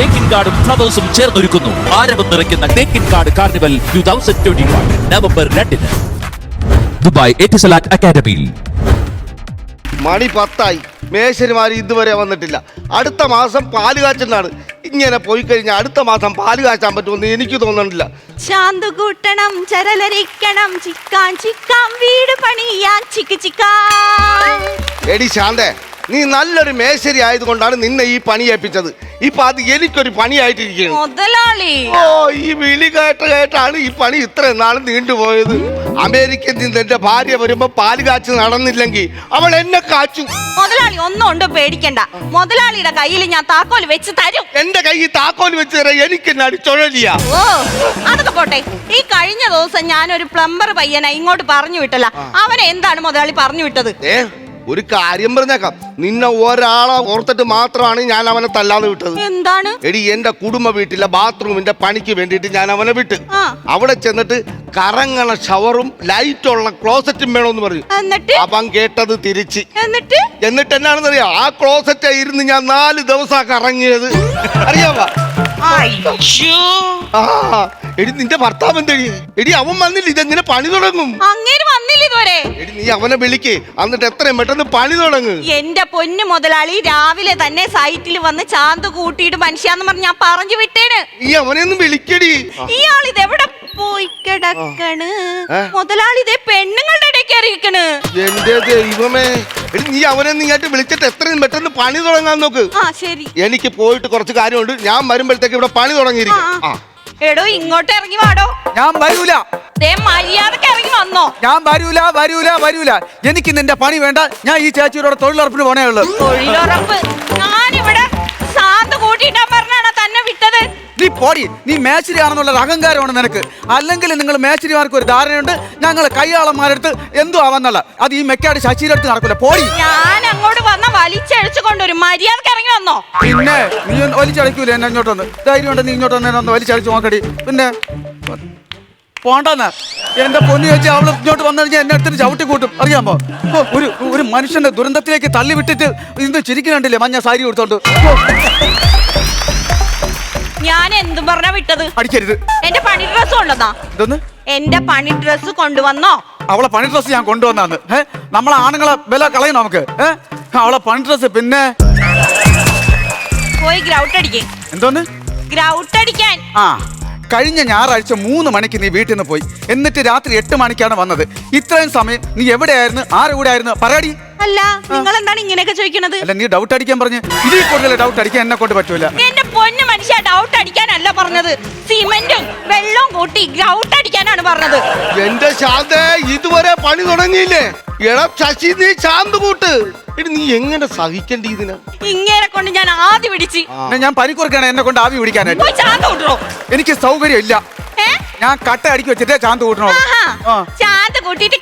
തേക്കിൻ കാർഡും ഫ്ലവേഴ്സും ചേർന്നൊരുക്കുന്നു. ആരവം നിറയ്ക്കുന്ന Thekkinkadu carnival two thousand twenty one November രണ്ടിന്. ദുബായ് എറ്റിസലാറ്റ് അക്കാദമിയിൽ. മണി പത്തായി. മേശരിമാർ ഇതുവരെ വന്നിട്ടില്ല. അടുത്ത മാസം പാൽ കാച്ചുന്നാണ്. ഇങ്ങനെ പോയി കഴിഞ്ഞാൽ അടുത്ത മാസം പാൽ കാച്ചാൻ പറ്റുമെന്ന് എനിക്ക് തോന്നുന്നില്ല. ശാന്തു കൂട്ടണം ചരലരിക്കണം ചിക്കാൻ ചിക്കാം വീട് പണിയാൻ ചിക്ക് ചിക്കാൻ എടി ശാന്തേ നീ നല്ലൊരു മേശരി ആയതുകൊണ്ടാണ് നിന്നെ ഈ പണി ഏൽപ്പിച്ചത്. ഇപ്പൊ അത് എനിക്കൊരു പണിയായിട്ടിരിക്കുന്നു. മുതലാളി. ഓ ഈ വിളി കേട്ട കേട്ടാണ് ഈ പണി ഇത്രയും നാളും നീണ്ടുപോയത്. അമേരിക്കയിൽ നിന്ന് എന്റെ ഭാര്യ വരുമ്പോ പാൽ കാച്ച് നടന്നില്ലെങ്കിൽ അവൾ എന്നെ കാച്ചു. മുതലാളി ഒന്നും ഉണ്ട് പേടിക്കണ്ട. മുതലാളിയുടെ കയ്യിൽ ഞാൻ താക്കോൽ വെച്ച് തരും. എന്റെ കയ്യിൽ താക്കോൽ വെച്ച് തരാം എനിക്ക് അടിച്ചൊഴലിയാ ഓ അതൊക്കെ പോട്ടെ. ഈ കഴിഞ്ഞ ദിവസം ഞാനൊരു പ്ലംബർ പയ്യനെ ഇങ്ങോട്ട് പറഞ്ഞു വിട്ടല്ല. അവനെ എന്താണ് മുതലാളി പറഞ്ഞു വിട്ടത്? ഏ? ഒരു കാര്യം പറഞ്ഞേക്കാം. നിന്നെ ഒരാളെ ഓർത്തിട്ട് മാത്രമാണ് ഞാൻ അവനെ തല്ലാതെ വിട്ടത്. എന്താണ്? എടി എന്റെ കുടുംബ വീട്ടിലെ ബാത്റൂമിന്റെ പണിക്ക് വേണ്ടിയിട്ട് ഞാൻ അവനെ വിട്ട്. അവിടെ ചെന്നിട്ട് കറങ്ങണ ഷവറും ലൈറ്റുള്ള ക്ലോസറ്റും വേണമെന്ന് പറഞ്ഞു. എന്നിട്ട്? അവൻ കേട്ടത് തിരിച്ച്. എന്നിട്ട്? എന്നിട്ട് എന്നാണെന്ന് അറിയാം ആ ക്ലോസറ്റ് ഇരുന്ന് ഞാൻ നാല് ദിവസം കറങ്ങിയത്. അറിയാവാ? ആ എടി നിന്റെ ഭർത്താവ് എന്തടി? എടി അവൻ വന്നില്ല ഇതെങ്ങനെ പണി തുടങ്ങും? അങ്ങനെ വന്നില്ല ഇതുവരെ? എടി നീ അവനെ വിളിക്ക് എന്നിട്ട് എത്രയും പെട്ടെന്ന് പണി തുടങ്ങും. എന്റെ പൊന്നു മുതലാളി രാവിലെ തന്നെ സൈറ്റിൽ വന്ന് ചാന്ത് കൂട്ടിയിട്ട് മനുഷ്യാന്ന് പറഞ്ഞ് ഞാൻ പറഞ്ഞു വിട്ടേന്. നീ അവനെ ഒന്ന് വിളിക്കടി. ഇയാൾ ഇതെവിടെ പോയി കിടക്കണ്? മുതലാളി ഇതേ പെണ്ണുങ്ങളുടെ ഇടയ്ക്ക് അറിയിക്കണ് എന്റെ ദൈവമേ. എടി നീ അവനെ നീ ആയിട്ട് വിളിച്ചിട്ട് എത്രയും പെട്ടെന്ന് പണി തുടങ്ങാൻ നോക്ക്. ആ ശരി. എനിക്ക് പോയിട്ട് കുറച്ച് കാര്യമുണ്ട്. ഞാൻ വരുമ്പോഴത്തേക്ക് ഇവിടെ പണി തുടങ്ങിയിരിക്കും. ആ, ആ. എടോ ഇങ്ങോട്ട് ഇറങ്ങി വാടോ. ഞാൻ വരൂല. ദേ മര്യാദയ്ക്ക് ഇറങ്ങി വന്നോ. ഞാൻ വരൂല വരൂല വരൂല. എനിക്ക് നിന്റെ പണി വേണ്ട. ഞാൻ ഈ ചേച്ചിയോടെ തൊഴിലുറപ്പിന് പോണേ ഉള്ളു. തൊഴിലുറപ്പ്. പോടി നീ മേച്ചിരിയാണെന്നുള്ള ഒരു അഹങ്കാരമാണ് നിനക്ക്. അല്ലെങ്കിൽ നിങ്ങൾ മേച്ചിരിമാർക്ക് ഒരു ധാരണയുണ്ട് ഞങ്ങൾ കയ്യാളന്മാരെടുത്ത് എന്തോ ആവാന്നല്ല. അത് ഈ മെക്കാട് ശശിയുടെ അടുത്ത് നടക്കില്ല പോടി. ഞാൻ അങ്ങോട്ട് വന്ന വലിച്ചഴിച്ചു കൊണ്ടുവരും മര്യാദയ്ക്ക് ഇറങ്ങി വന്നോ? പിന്നെ നീ വലിച്ചടിക്കൂല എന്നെ ഇങ്ങോട്ട് വന്ന് ധൈര്യം ഉണ്ട് നീ ഇങ്ങോട്ട് വന്ന് എന്നെ ഒന്ന് വലിച്ചടിച്ചു നോക്കടി. പിന്നെ പോണ്ടെന്ന്. എന്റെ പൊന്നു വെച്ച് അവൾ ഇങ്ങോട്ട് വന്നു കഴിഞ്ഞാൽ എന്നെ അടുത്തിട്ട് ചവിട്ടി കൂട്ടും അറിയാമോ ഒരു ഒരു മനുഷ്യന്റെ ദുരന്തത്തിലേക്ക് തള്ളി വിട്ടിട്ട് ഇന്ന് ചിരിക്കുന്നുണ്ടല്ലേ മഞ്ഞ സാരി കൊടുത്തോണ്ട് ഞാൻ എന്തും പറഞ്ഞാ വിട്ടത്? അടിക്കരുത്. എന്റെ പണി ഡ്രസ് കൊണ്ടുവന്നാ? ഇതൊന്ന് എന്റെ പണി ഡ്രസ് കൊണ്ടുവന്നോ? അവളെ പണി ഡ്രസ് ഞാൻ കൊണ്ടുവന്നാന്ന്. നമ്മളെ ആണുങ്ങളെ വില കളയും നമുക്ക്? അവളെ പണി ഡ്രസ് പിന്നെ? പോയി ഗ്രൗട്ട് അടിക്കേ. എന്തോന്ന്? ഗ്രൗട്ട് അടിക്കാൻ. ആ കഴിഞ്ഞ ഞായറാഴ്ച മൂന്ന് മണിക്ക് നീ വീട്ടിൽ നിന്ന് പോയി. എന്നിട്ട് രാത്രി എട്ട് മണിക്കാണ് വന്നത്. ഇത്രയും സമയം നീ എവിടെയായിരുന്നു? ആരുടെ കൂടെ ആയിരുന്നു? പറയാടി. അല്ല നിങ്ങൾ എന്താണ് ഇങ്ങനെയൊക്കെ ചോദിക്കുന്നത് അല്ല നീ ഡൗട്ട് അടിക്കാൻ പറഞ്ഞു. ഇതിൽ കൂടുതൽ ഡൗട്ട് അടിക്കാൻ എന്നെ കൊണ്ട് പറ്റൂല. എന്റെ പൊന്നു മനുഷ്യ ഡൗട്ട് അടിക്കാനല്ല പറഞ്ഞത്. സിമെന്റും വെള്ളവും കൂട്ടി ഗ്രൗട്ട് അടിക്കാനാണ് പറഞ്ഞത്. എന്റെ ശാന്ത ഇതുവരെ പണി തുടങ്ങിയില്ലേ? എടാ ശശി നീ ശാന്ത് കൂട്ട്. എടി നീ എങ്ങനെ സഹിക്കണ്ടി ഇതിനെ? ഇങ്ങനെ കൊണ്ട് ഞാൻ ആദ്യം പിടിച്ച്. പിന്നെ ഞാൻ പനിക്കുറക്കാണ് എന്നെ കൊണ്ട് ആവി പിടിക്കാനായിട്ട്. പോയി ചാന്ത കൂട്ടണോ എനിക്ക് സൗകര്യം ഇല്ല. ഏ? ഞാൻ കട്ട അടിക്കി വെച്ചിട്ടേ ചാന്ത് കൂട്ടണോ ആഹാ. ആ. ചാന്ത കൂട്ടിയിട്ട്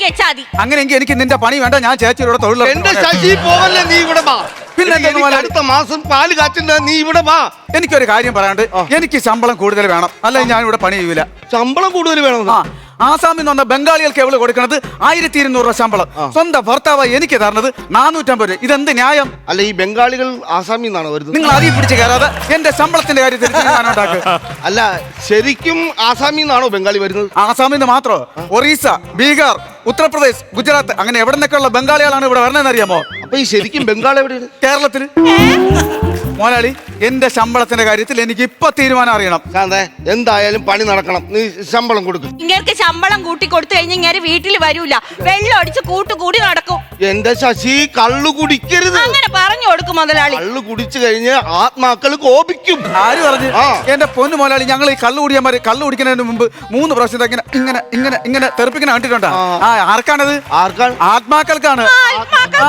അടിക്കി വെച്ചാ മതി അങ്ങനെയെങ്കിൽ എനിക്ക് നിന്റെ പണി വേണ്ട ഞാൻ ചേച്ചിയോടെ എന്റെ തൊഴിലുറപ്പ് ശശി പോവല്ലേ നീ ഇവിടെ വാ. പിന്നെ എനിക്ക് അടുത്ത മാസം പാൽ കാച്ചുണ്ട് നീ ഇവിടെ വാ. എനിക്കൊരു കാര്യം പറയാണ്ട് എനിക്ക് ശമ്പളം കൂടുതൽ വേണം. അല്ലെങ്കിൽ ഞാൻ ഇവിടെ പണി ചെയ്യൂല. ശമ്പളം കൂടുതൽ വേണം. ആ ആസാമിൽ നിന്ന് വന്ന ബംഗാളികൾക്ക് എവൾ കൊടുക്കുന്നത് ആയിരത്തി ഇരുന്നൂറ് രൂപ ശമ്പളം. സ്വന്തം ഭർത്താവ് എനിക്ക് തരണത് നാനൂറ്റമ്പത് രൂപ. ഇതെന്ത് ന്യായം? അല്ല ഈ ബംഗാളികൾ ആസാമിൽ നിന്നാണ് വരുന്നത്? നിങ്ങൾ അതി പിടിച്ച് കയറാതെ എന്റെ ശമ്പളത്തിന്റെ കാര്യത്തിൽ തീരുമാനമുണ്ടാക്കുക അല്ല ശരിക്കും ആസാമിൽ നിന്നാണോ ബംഗാളി വരുന്നത്? ആസാമിൽ നിന്ന് മാത്രമോ ഒറീസ ബീഹാർ ഉത്തർപ്രദേശ് ഗുജറാത്ത് അങ്ങനെ എവിടെ നിന്നൊക്കെയുള്ള ബംഗാളികളാണ് ഇവിടെ വരണമെന്ന് അറിയാമോ അപ്പൊ ഈ ശരിക്കും ബംഗാൾ എവിടെയാണ്? കേരളത്തിൽ മോലാളി എന്റെ ശമ്പളത്തിന്റെ കാര്യത്തിൽ എനിക്ക് ഇപ്പൊ തീരുമാനം അറിയണം. ശാന്തേ എന്തായാലും പണി നടക്കണം. നീ ശമ്പളം കൊടുക്കും. ഇങ്ങനെ ശമ്പളം കൂട്ടി കൊടുത്തു കഴിഞ്ഞാൽ ഇങ്ങനെ വീട്ടിൽ വരൂല. വെള്ളം അടിച്ച് കൂട്ടുകൂടി നടക്കും. എന്റെ ശശി കള്ളു കുടിക്കരുത്. അങ്ങനെ പറഞ്ഞു കൊടുക്കും മുതലാളി. കള്ളു കുടിച്ചു കഴിഞ്ഞ് ആത്മാക്കൾ കോപിക്കും. ആര് പറഞ്ഞു? ആ. എന്റെ പൊന്നു മുതലാളി ഞങ്ങൾ ഈ കള്ളു കുടിയന്മാര് കള്ളു കുടിക്കുന്നതിന് മുമ്പ് മൂന്ന് പ്രാവശ്യം ഇങ്ങനെ ഇങ്ങനെ ഇങ്ങനെ ഇങ്ങനെ തെറിപ്പിക്കുന്ന കണ്ടിട്ടുണ്ടോ? ആ. ആർക്കാണത്? ആർക്കാണ്? ആത്മാക്കൾക്കാണ്. ആ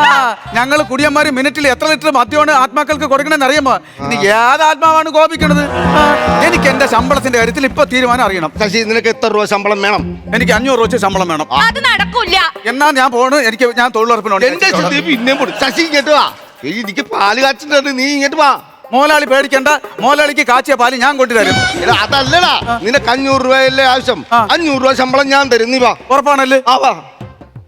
ഞങ്ങൾ കുടിയന്മാര് മിനിറ്റിൽ എത്ര ലിറ്റർ മദ്യമാണ് ആത്മാക്കൾക്ക് കൊടുക്കണമെന്ന് അറിയുമ്പോ ഇനി ഏത് ആത്മാവാണ് കോപിക്കണത് ആ, എനിക്ക് എന്റെ ശമ്പളത്തിന്റെ കാര്യത്തിൽ ഇപ്പൊ തീരുമാനം അറിയണം. ശശി നിനക്ക് എത്ര രൂപ ശമ്പളം വേണം? എനിക്ക് അഞ്ഞൂറ് രൂപ ശമ്പളം വേണം. അത് നടക്കൂല എന്നാ ഞാൻ പോണ് എനിക്ക് ഞാൻ തൊഴിലുറപ്പിനുണ്ട് എന്റെ ശശി പിന്നെ ശശി ഇങ്ങോട്ട് വാ. ഏയ്, എനിക്ക് പാൽ കാച്ചിട്ടുണ്ട് നീ ഇങ്ങോട്ട് വാ. മോലാളി പേടിക്കണ്ട. മോലാളിക്ക് കാച്ചിയ പാൽ ഞാൻ കൊണ്ടുതരും എടാ അതല്ലടാ. നിനക്ക് അഞ്ഞൂറ് രൂപയല്ലേ ആവശ്യം? ആ. അഞ്ഞൂറ് രൂപ ശമ്പളം ഞാൻ തരും നീ വാ. ഉറപ്പാണല്ലേ? ആ വാ.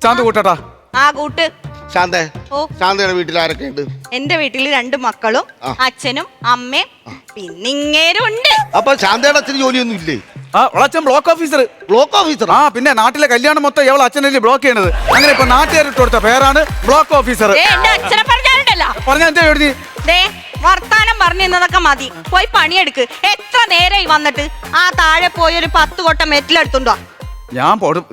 ചാന്ത് കൂട്ടട്ടാ. ആ കൂട്ട്. ശാന്ത ഓ. ശാന്തയുടെ വീട്ടിൽ ആരൊക്കെ ഉണ്ട്? എന്റെ വീട്ടിൽ രണ്ട് മക്കളും അച്ഛനും അമ്മയും പിന്നെ ഇങ്ങേരും ഉണ്ട്. അപ്പൊ ശാന്തയുടെ അച്ഛന് ജോലിയൊന്നും ഇല്ലേ? ആ അവളച്ഛൻ ബ്ലോക്ക് ഓഫീസർ. ബ്ലോക്ക് ഓഫീസർ ആ പിന്നെ നാട്ടിലെ കല്യാണം മൊത്തം എവളെ അച്ഛനല്ലേ ബ്ലോക്ക് ചെയ്യണത്? അങ്ങനെ ഇപ്പൊ നാട്ടുകാർ ഇട്ട് കൊടുത്ത പേരാണ് ബ്ലോക്ക് ഓഫീസർ. പറഞ്ഞ എന്താ എഴുതി? ദേ വർത്താനം പറഞ്ഞിരുന്നതൊക്കെ മതി. പോയി പണിയെടുക്ക്. എത്ര നേരമായി വന്നിട്ട്? ആ താഴെ പോയി ഒരു പത്ത് കൊട്ട മെറ്റിലെടുത്തുണ്ടോ? ഞാൻ പോടും.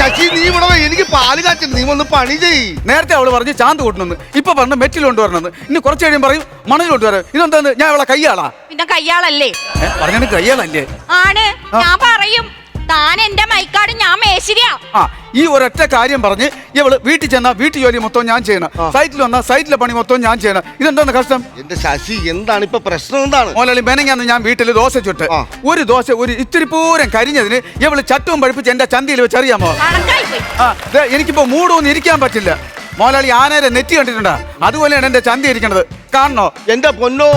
ശശി നീ ഇവിടെ വാ, എനിക്ക് പാൽ കാച്ചണം നീ ഒന്ന് പണി ചെയ് നേരത്തെ അവൾ പറഞ്ഞു ചാന്ത് കൂട്ടണമെന്ന്. ഇപ്പൊ പറഞ്ഞു മെറ്റിൽ കൊണ്ടുവരണമെന്ന്. ഇനി കുറച്ച് കഴിയും പറയും മണൽ കൊണ്ടുവരാം. ഇതെന്താന്ന്? ഞാൻ അവളെ കയ്യാളാ. പിന്നെ കയ്യാളല്ലേ? പറഞ്ഞു കയ്യാളല്ലേ? ആണ്. ഞാൻ പറയും താൻ എന്റെ മൈക്കാട് ഞാൻ മേശിരിയാ. ആ ഈ ഒരൊറ്റ കാര്യം പറഞ്ഞ് ഇവൾ വീട്ടിൽ ചെന്ന വീട്ടു ജോലി മൊത്തം ഞാൻ ചെയ്യണം. സൈറ്റിൽ വന്നാ സൈറ്റിലെ പണി മൊത്തം ഞാൻ ചെയ്യണം. ഇതെന്താണ് കഷ്ടം? എന്റെ ശശി എന്താണ് ഇപ്പൊ പ്രശ്നം എന്താണ്? മോലാളി മെനങ്ങാന്ന് ഞാൻ വീട്ടിൽ ദോശ ചുട്ട്. ഒരു ദോശ ഒരു ഇത്തിരി പൂരം കരിഞ്ഞതിന് ഇവൾ ചട്ടവും പഠിപ്പിച്ച് എന്റെ ചന്തയിൽ വെച്ച് അറിയാമോ എനിക്കിപ്പോ മൂടൊന്നും ഇരിക്കാൻ പറ്റില്ല. മോലാളി ആനേരെ നെറ്റി കണ്ടിട്ടുണ്ടാ? അതുപോലെയാണ് എന്റെ ചന്തി ഇരിക്കണത്. കാണണോ? എന്റെ പൊന്നോ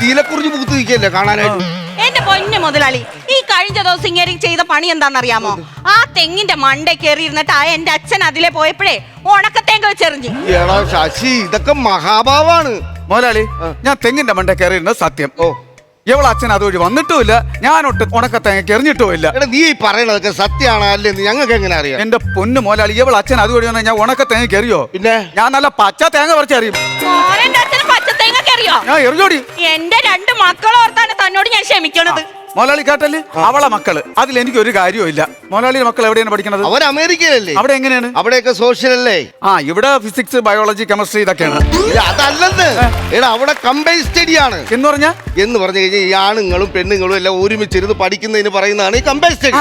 തീലക്കുറിഞ്ഞ് പൂത്ത് നിൽക്കല്ലേ കാണാനായിട്ട്? എന്റെ പൊന്നു മുതലാളി ഈ കഴിഞ്ഞ ദിവസം ഇങ്ങനെ ചെയ്ത പണി എന്താണെന്നറിയാമോ? ആ തെങ്ങിന്റെ മണ്ട കയറി ഇരുന്നിട്ട് ആ എന്റെ അച്ഛൻ അതിലെ പോയപ്പോഴേ ഉണക്കത്തേങ്ക വെച്ചെറിഞ്ഞു എടാ ശശി ഇതൊക്കെ മഹാഭാവാണ്. മുതലാളി ഞാൻ തെങ്ങിന്റെ മണ്ട കയറിയിരുന്നത് സത്യം. ഓ. ഇവളെ അച്ഛൻ അതുവഴി വന്നിട്ടുമില്ല ഞാനൊട്ട് ഉണക്കത്തേങ്ങ എറിഞ്ഞിട്ടുമില്ല എടാ നീ ഈ പറയണതൊക്കെ സത്യമാണോ അല്ലെന്ന് ഞങ്ങൾക്ക് എങ്ങനെ അറിയാം? എന്റെ പൊന്നു മോലാളി ഇവളെ അച്ഛൻ അതുവഴി വന്നാൽ ഞാൻ ഉണക്കത്തേങ്ങ കയറിയോ പിന്നെ? ഞാൻ നല്ല പച്ച തേങ്ങ പറിച്ചറിയും. കയറിയോ ഞാൻ എറിഞ്ഞോടി എന്റെ രണ്ട് മക്കളോർത്താണ് തന്നോട് ഞാൻ ക്ഷമിക്കണത്. മോലാളി കേട്ടല്ലേ അവളെ മക്കൾ. അതിൽ എനിക്ക് ഒരു കാര്യവും ഇല്ല. മോലാളിയുടെ മക്കൾ എവിടെയാണ് പഠിക്കുന്നത് അവർ അമേരിക്കയിലല്ലേ? അവിടെ എങ്ങനെയാണ്? അവിടെയൊക്കെ സോഷ്യൽ അല്ലേ? ആ ഇവിടെ ഫിസിക്സ് ബയോളജി കെമിസ്ട്രി ഇതൊക്കെയാണ്. ഇത് അതല്ലെന്ന്. എടാ അവിടെ കമ്പൈൻ സ്റ്റഡി ആണ്. എന്ന് പറഞ്ഞാ? എന്ന് പറഞ്ഞു കഴിഞ്ഞാൽ ഈ ആണുങ്ങളും പെണ്ണുങ്ങളും എല്ലാം ഒരുമിച്ചിരുന്ന് പഠിക്കുന്നതിന് പറയുന്നതാണ് ഈ കമ്പയർ സ്റ്റഡി.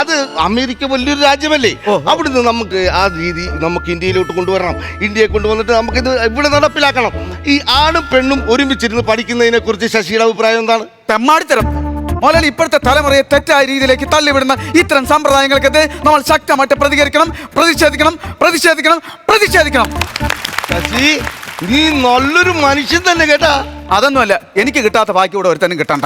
അത് അമേരിക്ക വലിയൊരു രാജ്യമല്ലേ? അവിടുന്ന് നമുക്ക് ആ രീതി നമുക്ക് ഇന്ത്യയിലോട്ട് കൊണ്ടുവരണം. ഇന്ത്യയെ കൊണ്ടുവന്നിട്ട് നമുക്ക് ഇത് ഇവിടെ നടപ്പിലാക്കണം. ഈ ആണും പെണ്ണും ഒരുമിച്ചിരുന്ന് പഠിക്കുന്നതിനെ കുറിച്ച് ശശിയുടെ അഭിപ്രായം എന്താണ്? തെമ്മാടിത്തരം. മോലാളി ഇപ്പോഴത്തെ തലമുറയെ തെറ്റായ രീതിയിലേക്ക് തള്ളിവിടുന്ന ഇത്തരം സമ്പ്രദായങ്ങൾക്കെതിരെ നമ്മൾ ശക്തമായിട്ട് പ്രതികരിക്കണം പ്രതിഷേധിക്കണം പ്രതിഷേധിക്കണം പ്രതിഷേധിക്കണം. ശശി നീ നല്ലൊരു മനുഷ്യൻ തന്നെ കേട്ടാ. അതൊന്നുമല്ല എനിക്ക് കിട്ടാത്ത ബാക്കി കൂടെ ഒരുത്തനും കിട്ടണ്ട?